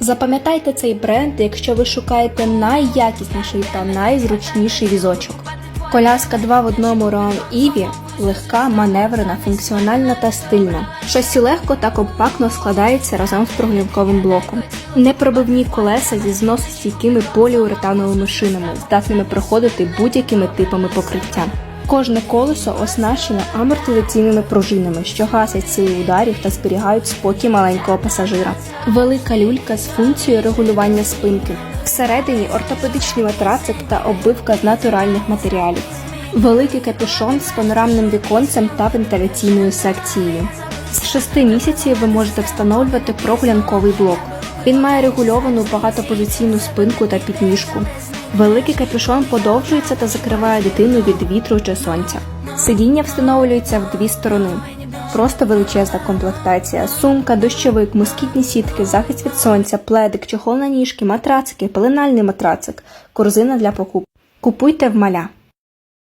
Запам'ятайте цей бренд, якщо ви шукаєте найякісніший та найзручніший візочок. Коляска 2 в одному Roam Ivy легка, маневрена, функціональна та стильна. Шасі легко та компактно складається разом з прогулянковим блоком. Непробивні колеса зі зносостійкими поліуретановими шинами, здатними проходити будь-якими типами покриття. Кожне колесо оснащене амортизаційними пружинами, що гасять сили ударів та зберігають спокій маленького пасажира. Велика люлька з функцією регулювання спинки. Всередині ортопедичний матрацик та оббивка з натуральних матеріалів. Великий капюшон з панорамним віконцем та вентиляційною секцією. З 6 місяців ви можете встановлювати прогулянковий блок. Він має регульовану багатопозиційну спинку та підніжку. Великий капюшон подовжується та закриває дитину від вітру чи сонця. Сидіння встановлюється в дві сторони. Просто величезна комплектація: сумка, дощовик, москітні сітки, захист від сонця, пледик, чохол на ніжки, матрацики, пеленальний матрацик, корзина для покупок. Купуйте в маля.